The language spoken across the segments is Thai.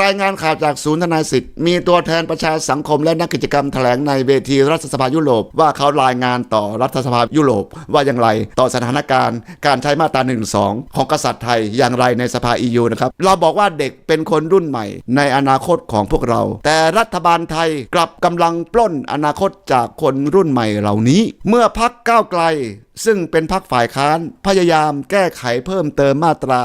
รายงานข่าวจากศูนย์ทนายสิทธิ์ มีตัวแทนประชาสังคมและนักกิจกรรมแถลงในเวทีรัฐสภายุโรป ว่าเขารายงานต่อรัฐสภายุโรป ว่าอย่างไรต่อสถานการณ์ การใช้มาตรา1นึของกษัตริย์ไทยอย่างไรในสภา EU นะครับเราบอกว่าเด็กเป็นคนรุ่นใหม่ ในอนาคตของพวกเรา แต่รัฐบาลไทยกลับกำลังปล้นอนาคตจากคนรุ่นใหม่เหล่านี้ เมื่อพักก้าวไกลซึ่งเป็นพักฝ่ายค้านพยายามแก้ไขเพิ่มเติมมาตรา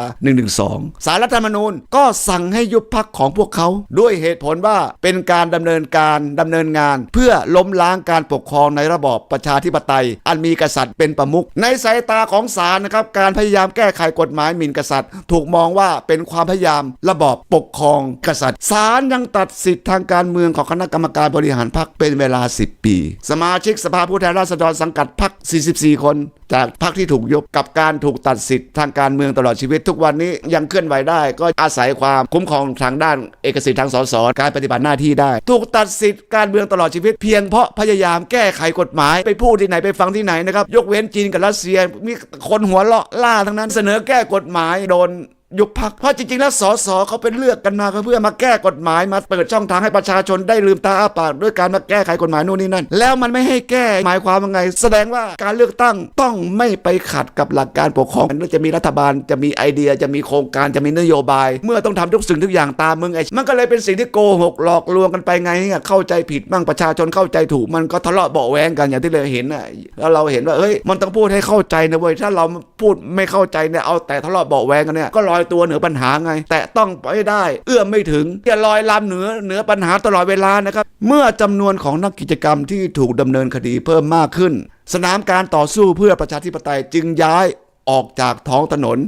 112 สารรัฐธรรมนูญก็สั่งให้ยุบพักของพวกเขา ด้วยเหตุผลว่าเป็นการดำเนินการดำเนินงาน เพื่อล้มล้างการปกครองในระบอบประชาธิปไตย อันมีกษัตริย์เป็นประมุขในสายตาของศาลนะครับ การพยายามแก้ไขกฎหมายหมิ่นกษัตริย์ ถูกมองว่าเป็นความพยายามระบอบปกครองกษัตริย์ศาลยังตัดสิทธิทางการเมืองของคณะกรรมการบริหารพรรคเป็นเวลา 10 ปี สมาชิกสภาผู้แทนราษฎรสังกัดพรรค44 คนจากพรรคที่ถูกยุบกับการถูกตัดสิทธิ์ทางการเมืองตลอดชีวิต ทุกวันนี้ยังเคลื่อนไหวได้ ก็อาศัยความคุ้มครองทางด้านเอกสิทธิ์ทางสสการปฏิบัติหน้าที่ได้ ถูกตัดสิทธิ์การเมืองตลอดชีวิต เพียงเพราะพยายามแก้ไขกฎหมาย ไปพูดที่ไหนไปฟังที่ไหนนะครับยกเว้นจีนกับรัสเซียมีคนหัวเลาะล่าทั้งนั้นเสนอแก้กฎหมายโดน ยุบพักเพราะจริงๆ แล้วสสเขาเป็นเลือกกันมาเพื่อมาแก้กฎหมายมาเปิดช่องทางให้ประชาชนได้ลืมตาอ้าปากด้วยการมาแก้ไขกฎหมายนู่นนี่นั่นแล้วมันไม่ให้แก้หมายความว่าไง แสดงว่าการเลือกตั้งต้องไม่ไปขัดกับหลักการปกครองมันจะมีรัฐบาลจะมีไอเดียจะมีโครงการจะมีนโยบาย เมื่อต้องทำทุกสิ่งทุกอย่างตามมึงไอ้มันก็เลยเป็นสิ่งที่โกหกหลอกลวงกันไปไงเนี่ยเข้าใจผิดบ้างประชาชนเข้าใจถูกมันก็ทะเลาะเบาแวงกันอย่างที่เราเห็นน่ะแล้วเราเห็นว่าเอ้ยมันต้องพูดให้เข้าใจนะเว้ยถ้าเราพูดไม่เข้าใจเนี่ยเอาแต่ทะเลาะเบาแวงกันเนี่ยก็ลอยอยตัวเหนือปัญหาไง แต่ต้องไปได้ เอื้อมไม่ถึงอย่าลอยลำเหนือเหนือปัญหาตลอดเวลานะครับ เมื่อจำนวนของนักกิจกรรมที่ถูกดำเนินคดีเพิ่มมากขึ้น สนามการต่อสู้เพื่อประชาธิปไตยจึงย้ายออกจากท้องถนน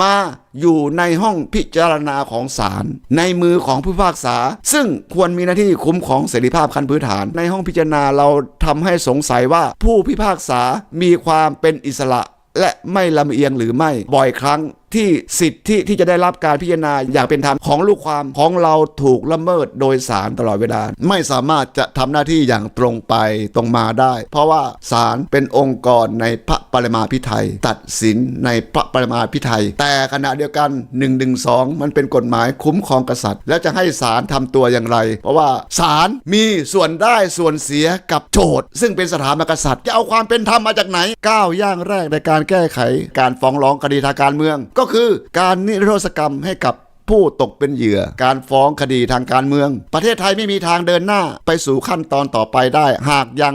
มาอยู่ในห้องพิจารณาของศาลในมือของผู้พิพากษา ซึ่งควรมีหน้าที่คุ้มของเสรีภาพขั้นพื้นฐาน ในห้องพิจารณาเราทำให้สงสัยว่าผู้พิพากษามีความเป็นอิสระ และไม่ลำเอียงหรือไม่บ่อยครั้ง ที่สิทธิที่จะได้รับการพิจารณาอย่างเป็นธรรมของลูกความของเราถูกละเมิดโดยสารตลอดเวลา ไม่สามารถจะทำหน้าที่อย่างตรงไปตรงมาได้ เพราะว่าศาลเป็นองค์กรในพระปรมาภิไธยตัดสินในพระปรมาภิไธยแต่ขณะเดียวกัน1นึมันเป็นกฎหมายคุ้มครองกษัตริย์ แล้วจะให้ศาลทำตัวอย่างไร เพราะว่าศาลมีส่วนได้ส่วนเสียกับโจทย์ซึ่งเป็นสถาบันกษัตริย์จะเอาความเป็นธรรมมาจากไหนก้าวย่างแรกในการแก้ไข การฟ้องร้องคดีทางการเมืองก็็คือการนิรโทษกรรมให้กับผู้ตกเป็นเหยื่อ การฟ้องคดีทางการเมือง ประเทศไทยไม่มีทางเดินหน้าไปสู่ขั้นตอนต่อไปได้ หากยัง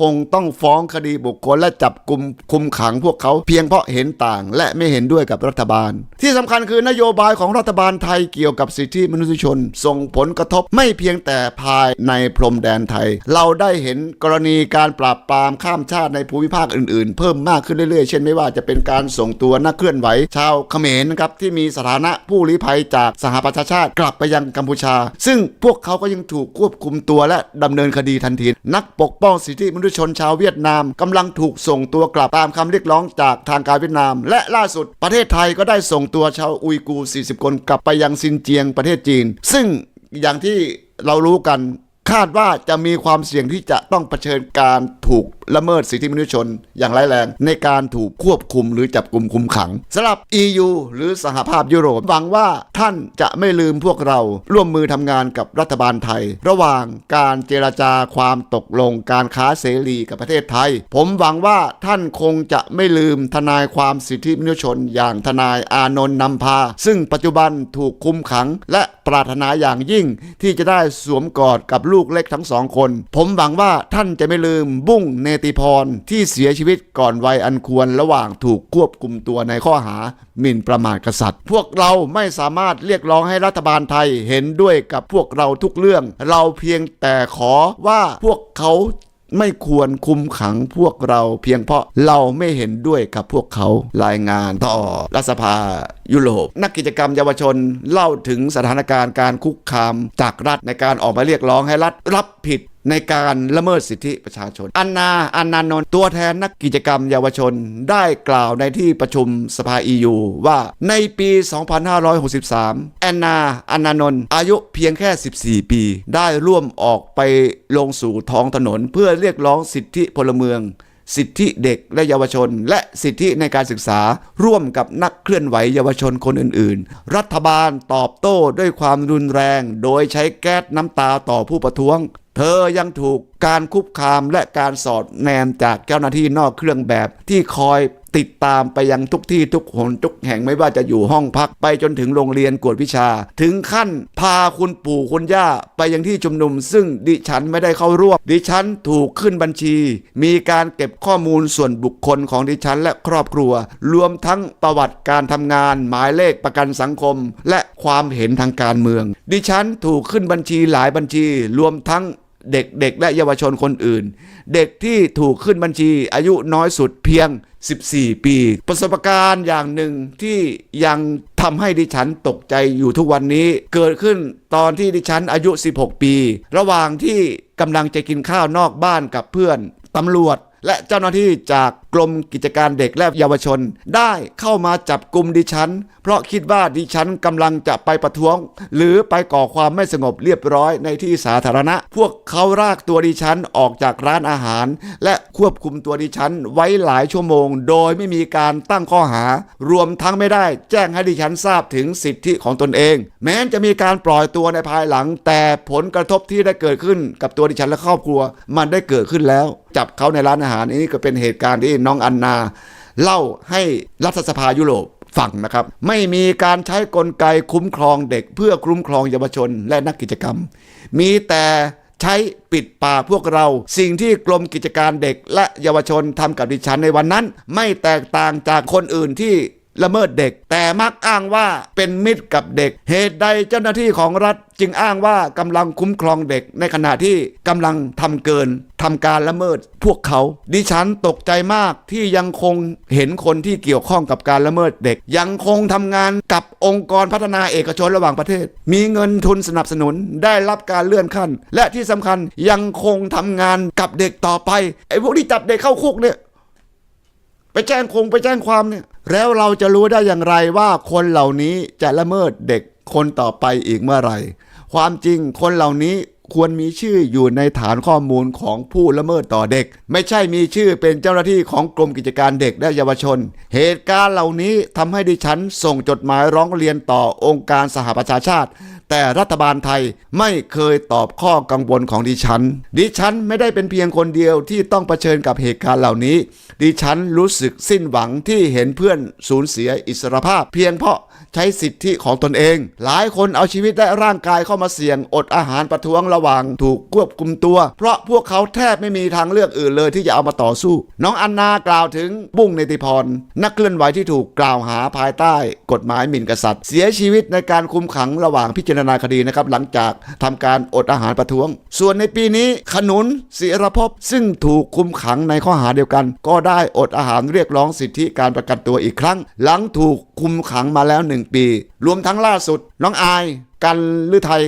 คงต้องฟ้องคดีบุคคลและจับกลุ่มคุมขังพวกเขาเพียงเพราะเห็นต่าง และไม่เห็นด้วยกับรัฐบาล ที่สำคัญคือนโยบายของรัฐบาลไทยเกี่ยวกับสิทธิมนุษยชน ส่งผลกระทบไม่เพียงแต่ภายในพรมแดนไทย เราได้เห็นกรณีการปราบปรามข้ามชาติในภูมิภาคอื่นๆ เพิ่มมากขึ้นเรื่อยๆ เช่นไม่ว่าจะเป็นการส่งตัวนักเคลื่อนไหว ชาวเขมรนะครับที่มีสถานะผู้ลี้ภัยจากสหประชาชาติกลับไปยังกัมพูชา ซึ่งพวกเขาก็ยังถูกควบคุมตัวและดำเนินคดีทันที นักปกป้องสิทธิมนุษยชนชาวเวียดนามกำลังถูกส่งตัวกลับตามคำเรียกร้องจากทางการเวียดนาม และล่าสุดประเทศไทยก็ได้ส่งตัวชาวอุยกู 40 คนกลับไปยังซินเจียงประเทศจีน ซึ่งอย่างที่เรารู้กัน คาดว่าจะมีความเสี่ยงที่จะต้องเผชิญการถูกละเมิดสิทธิมนุษยชน อย่างร้ายแรง ในการถูกควบคุมหรือจับกลุ่มคุมขังสำหรับ EU หรือสหภาพยุโรปหวังว่าท่านจะไม่ลืมพวกเราร่วมมือทำงานกับรัฐบาลไทย ระหว่างการเจรจาความตกลงการค้าเสรีกับประเทศไทย ผมหวังว่าท่านคงจะไม่ลืมทนายความสิทธิมนุษยชน อย่างทนายอานนท์นำพา ซึ่งปัจจุบันถูกคุมขัง และปรารถนาอย่างยิ่งที่จะได้สวมกอดกับลูกูกเล็กทั้งสองคน ผมหวังว่าท่านจะไม่ลืมบุ้งเนติพรที่เสียชีวิตก่อนวัยอันควรระหว่างถูกควบคุมตัวในข้อหาหมิ่นประมาทกษัตริย์ พวกเราไม่สามารถเรียกร้องให้รัฐบาลไทยเห็นด้วยกับพวกเราทุกเรื่อง เราเพียงแต่ขอว่าพวกเขา ไม่ควรคุมขังพวกเราเพียงเพราะเราไม่เห็นด้วยกับพวกเขารายงานต่อรัฐสภายุโรป นักกิจกรรมเยาวชนเล่าถึงสถานการณ์การคุกคามจากรัฐในการออกมาเรียกร้องให้รัฐรับผิด ในการละเมิดสิทธิประชาชน อันนาอันนานนท์ตัวแทนนักกิจกรรมเยาวชนได้กล่าวในที่ประชุมสภา EU ว่าในปี 2563 แอนนาอันนานนท์อายุเพียงแค่ 14 ปี ได้ร่วมออกไปลงสู่ท้องถนนเพื่อเรียกร้องสิทธิพลเมือง สิทธิเด็กและเยาวชน และสิทธิในการศึกษา ร่วมกับนักเคลื่อนไหวเยาวชนคนอื่น ๆ รัฐบาลตอบโต้ด้วยความรุนแรง โดยใช้แก๊สน้ำตาต่อผู้ประท้วง เธอยังถูกการคุกคามและการสอดแนมจากเจ้าหน้าที่นอกเครื่องแบบที่คอย ติดตามไปยังทุกที่ทุกหนทุกแห่งไม่ว่าจะอยู่ห้องพักไปจนถึงโรงเรียนกวดวิชา ถึงขั้นพาคุณปู่คุณย่าไปยังที่ชุมนุม ซึ่งดิฉันไม่ได้เข้าร่วมดิฉันถูกขึ้นบัญชี มีการเก็บข้อมูลส่วนบุคคลของดิฉันและครอบครัว รวมทั้งประวัติการทำงาน หมายเลขประกันสังคม และความเห็นทางการเมือง ดิฉันถูกขึ้นบัญชีหลายบัญชี รวมทั้ง เด็กๆและเยาวชนคนอื่น เด็กที่ถูกขึ้นบัญชีอายุน้อยสุดเพียง 14 ปี ประสบการณ์อย่างหนึ่งที่ยังทำให้ดิฉันตกใจอยู่ทุกวันนี้ เกิดขึ้นตอนที่ดิฉันอายุ 16 ปี ระหว่างที่กำลังจะกินข้าวนอกบ้านกับเพื่อนตำรวจ และเจ้าหน้าที่จากกรมกิจการเด็กและเยาวชน ได้เข้ามาจับกลุ่มดิฉัน เพราะคิดว่าดิฉันกำลังจะไปประท้วง หรือไปก่อความไม่สงบเรียบร้อยในที่สาธารณะ พวกเขารากตัวดิฉันออกจากร้านอาหาร และควบคุมตัวดิฉันไว้หลายชั่วโมง โดยไม่มีการตั้งข้อหา รวมทั้งไม่ได้แจ้งให้ดิฉันทราบถึงสิทธิของตนเอง แม้จะมีการปล่อยตัวในภายหลัง แต่ผลกระทบที่ได้เกิดขึ้นกับตัวดิฉันและครอบครัว มันได้เกิดขึ้นแล้ว จับเขาในร้านอาหารนี่ก็เป็นเหตุการณ์ที่น้องอันนา เล่าให้รัฐสภายุโรปฟังนะครับ ไม่มีการใช้กลไกคุ้มครองเด็ก เพื่อคุ้มครองเยาวชนและนักกิจกรรม มีแต่ใช้ปิดปากพวกเรา สิ่งที่กรมกิจการเด็กและเยาวชนทำกับดิฉันในวันนั้น ไม่แตกต่างจากคนอื่นที่ ละเมิดเด็ก แต่มักอ้างว่าเป็นมิตรกับเด็ก เหตุใดเจ้าหน้าที่ของรัฐจึงอ้างว่ากำลังคุ้มครองเด็ก ในขณะที่กำลังทำเกินทำการละเมิดพวกเขา ดิฉันตกใจมากที่ยังคงเห็นคนที่เกี่ยวข้องกับการละเมิดเด็ก ยังคงทำงานกับองค์กรพัฒนาเอกชนระหว่างประเทศ มีเงินทุนสนับสนุนได้รับการเลื่อนขั้น และที่สำคัญยังคงทำงานกับเด็กต่อไปไอ้พวกที่จับเด็กเข้าคุกเนี่ย ไปแจ้งคงไปแจ้งความเนี่ย แล้วเราจะรู้ได้อย่างไรว่าคนเหล่านี้จะละเมิดเด็กคนต่อไปอีกเมื่อไหร่ ความจริงคนเหล่านี้ ควรมีชื่ออยู่ในฐานข้อมูลของผู้ละเมิดต่อเด็ก ไม่ใช่มีชื่อเป็นเจ้าหน้าที่ของกรมกิจการเด็กและเยาวชน เหตุการณ์เหล่านี้ทำให้ดิฉันส่งจดหมายร้องเรียนต่อองค์การสหประชาชาติ แต่รัฐบาลไทยไม่เคยตอบข้อกังวลของดิฉัน ดิฉันไม่ได้เป็นเพียงคนเดียวที่ต้องเผชิญกับเหตุการณ์เหล่านี้ ดิฉันรู้สึกสิ้นหวังที่เห็นเพื่อนสูญเสียอิสรภาพ เพียงเพราะ ใช้สิทธิของตนเอง หลายคนเอาชีวิตและร่างกายเข้ามาเสี่ยงอดอาหารประท้วงระหว่างถูกควบคุมตัว เพราะพวกเขาแทบไม่มีทางเลือกอื่นเลยที่จะเอามาต่อสู้ น้องอันนากล่าวถึงบุ้งเนติพร นักเคลื่อนไหวที่ถูกกล่าวหาภายใต้ กฎหมายหมิ่นกษัตริย์ เสียชีวิตในการคุมขังระหว่างพิจารณาคดีนะครับหลังจากทำการอดอาหารประท้วง ส่วนในปีนี้ขนุนศิรภพซึ่งถูกคุมขังในข้อหาเดียวกัน ก็ได้อดอาหารเรียกร้องสิทธิการประกันตัวอีกครั้ง หลังถูกคุมขังมาแล้วหนึ่งปี รวมทั้งล่าสุด น้องอาย กันลือไทย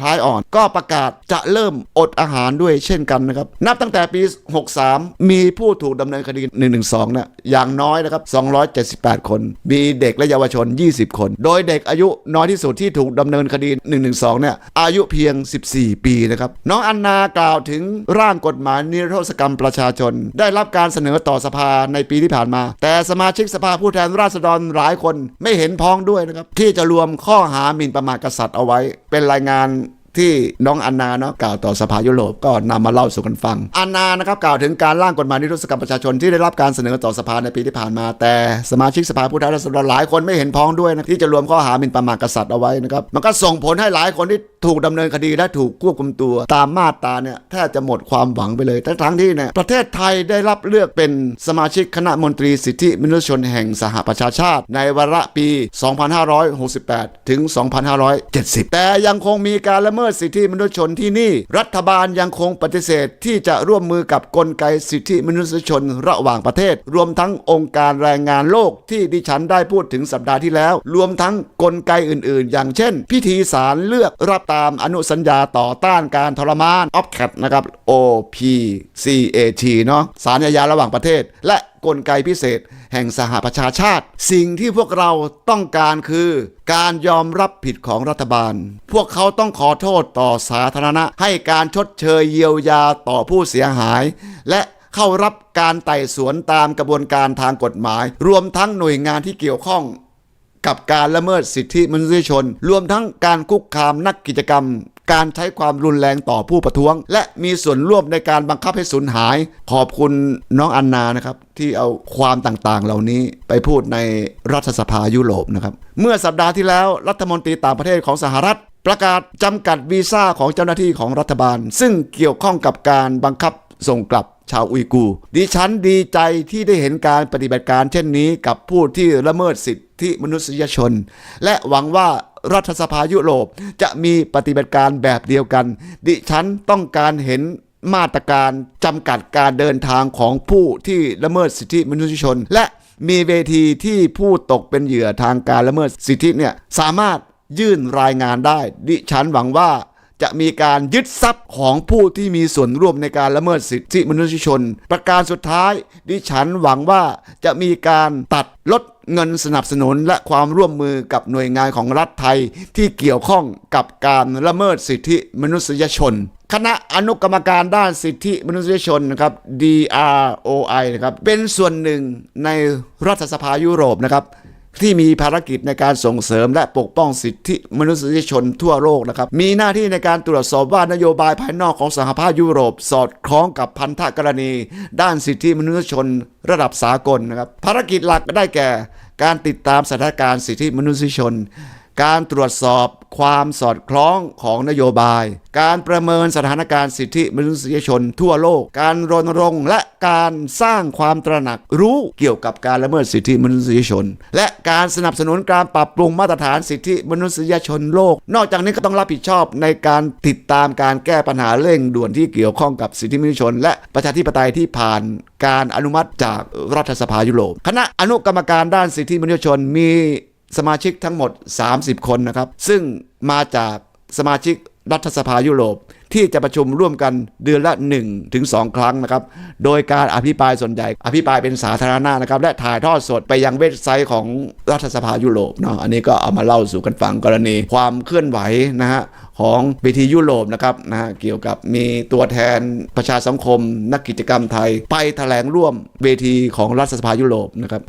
คล้ายอ่อน ก็ประกาศจะเริ่มอดอาหารด้วยเช่นกันนะครับ นับตั้งแต่ปี 63 มีผู้ถูกดำเนินคดี 112 นะ อย่างน้อยนะครับ 278 คน มีเด็กและเยาวชน 20 คน โดยเด็กอายุน้อยที่สุดที่ถูกดำเนินคดี 112 เนี่ย อายุเพียง 14 ปีนะครับ น้องอันนากล่าวถึงร่างกฎหมายนิรโทษกรรมประชาชน ได้รับการเสนอต่อสภาในปีที่ผ่านมา แต่สมาชิกสภาผู้แทนราษฎรหลายคนไม่เห็นพ้องด้วยนะครับที่จะรวมข้อหาหมิ่นประมาทกษัตริย์เอาไว้ เป็นรายงาน ที่น้องอันนาเนาะกล่าวต่อสภายุโรปก็นำมาเล่าสู่กันฟัง อันนานะครับกล่าวถึงการร่างกฎหมายนิรโทษกรรมประชาชนที่ได้รับการเสนอต่อสภาในปีที่ผ่านมา แต่สมาชิกสภาผู้แทนราษฎรหลายคนไม่เห็นพ้องด้วยนะที่จะรวมข้อหาหมิ่นประมาทกษัตริย์เอาไว้นะครับมันก็ส่งผลให้หลายคนที่ถูกดำเนินคดีและถูกควบคุมตัว ตามมาตราเนี่ยแทบจะหมดความหวังไปเลยทั้งทั้งที่เนี่ยประเทศไทยได้รับเลือกเป็นสมาชิกคณะมนตรีสิทธิมนุษยชนแห่งสหประชาชาติ ในวาระปี 2568 ถึง 2570 แต่ยังคงมีการละเมิดสิทธิมนุษยชนที่นี่ รัฐบาลยังคงปฏิเสธที่จะร่วมมือกับกลไกสิทธิมนุษยชนระหว่างประเทศ รวมทั้งองค์การแรงงานโลกที่ดิฉันได้พูดถึงสัปดาห์ที่แล้ว รวมทั้งกลไกอื่น ๆ อย่างเช่น พิธีศาลเลือกรับตามอนุสัญญาต่อต้านการทรมาน OPCAT นะครับ OPCAT เนาะสารอาญาระหว่างประเทศ และ กลไกพิเศษ แห่งสหประชาชาติ สิ่งที่พวกเราต้องการคือ การยอมรับผิดของรัฐบาล พวกเขาต้องขอโทษต่อสาธารณะ ให้การชดเชยเยียวยาต่อผู้เสียหาย และเข้ารับการไต่สวนตามกระบวนการทางกฎหมาย รวมทั้งหน่วยงานที่เกี่ยวข้องกับการละเมิดสิทธิมนุษยชน รวมทั้งการคุกคามนักกิจกรรม การใช้ความรุนแรงต่อผู้ประท้วง และมีส่วนร่วมในการบังคับให้สูญหาย ขอบคุณน้องอันนานะครับที่เอาความต่างๆ เหล่านี้ไปพูดในรัฐสภายุโรปนะครับเมื่อสัปดาห์ที่แล้วรัฐมนตรีต่างประเทศของสหรัฐประกาศจำกัดวีซ่าของเจ้าหน้าที่ของรัฐบาล ซึ่งเกี่ยวข้องกับการบังคับส่งกลับ ชาวอุยกู ดิฉันดีใจที่ได้เห็นการปฏิบัติการเช่นนี้กับผู้ที่ละเมิดสิทธิมนุษยชน และหวังว่ารัฐสภายุโรปจะมีปฏิบัติการแบบเดียวกัน ดิฉันต้องการเห็นมาตรการจำกัดการเดินทางของผู้ที่ละเมิดสิทธิมนุษยชน และมีเวทีที่ผู้ตกเป็นเหยื่อทางการละเมิดสิทธิเนี่ยสามารถยื่นรายงานได้ ดิฉันหวังว่า จะมีการยึดทรัพย์ของผู้ที่มีส่วนร่วมในการละเมิดสิทธิมนุษยชน ประการสุดท้าย ดิฉันหวังว่าจะมีการตัดลดเงินสนับสนุนและความร่วมมือกับหน่วยงานของรัฐไทยที่เกี่ยวข้องกับการละเมิดสิทธิมนุษยชน คณะอนุกรรมการด้านสิทธิมนุษยชนนะครับ DROI นะครับเป็นส่วนหนึ่งในรัฐสภายุโรปนะครับ ที่มีภารกิจในการส่งเสริมและปกป้องสิทธิมนุษยชนทั่วโลกนะครับ มีหน้าที่ในการตรวจสอบว่านโยบายภายนอกของสหภาพยุโรป สอดคล้องกับพันธกรณี ด้านสิทธิมนุษยชนระดับสากลนะครับ ภารกิจหลักได้แก่ การติดตามสถานการณ์สิทธิมนุษยชน การตรวจสอบความสอดคล้องของนโยบาย การประเมินสถานการณ์สิทธิมนุษยชนทั่วโลก การรณรงค์และการสร้างความตระหนักรู้เกี่ยวกับการละเมิดสิทธิมนุษยชน และการสนับสนุนการปรับปรุงมาตรฐานสิทธิมนุษยชนโลก นอกจากนี้ก็ต้องรับผิดชอบในการติดตามการแก้ปัญหาเร่งด่วนที่เกี่ยวข้องกับสิทธิมนุษยชน และประชาธิปไตยที่ผ่านการอนุมัติจากรัฐสภายุโรปคณะอนุกรรมการด้านสิทธิมนุษยชนมี สมาชิกทั้งหมด 30 คนนะครับ ซึ่งมาจากสมาชิกรัฐสภายุโรป ที่จะประชุมร่วมกันเดือนละ1ถึง2ครั้งนะครับ โดยการอภิปรายส่วนใหญ่ อภิปรายเป็นสาธารณะนะครับ และถ่ายทอดสดไปยังเว็บไซต์ของรัฐสภายุโรปเนาะอันนี้ก็เอามาเล่าสู่กันฟังกรณี ความเคลื่อนไหวนะฮะของเวทียุโรปนะครับนะเกี่ยวกับมีตัวแทนประชาสังคม นักกิจกรรมไทย ไปแถลงร่วมเวทีของรัฐสภายุโรปนะครับ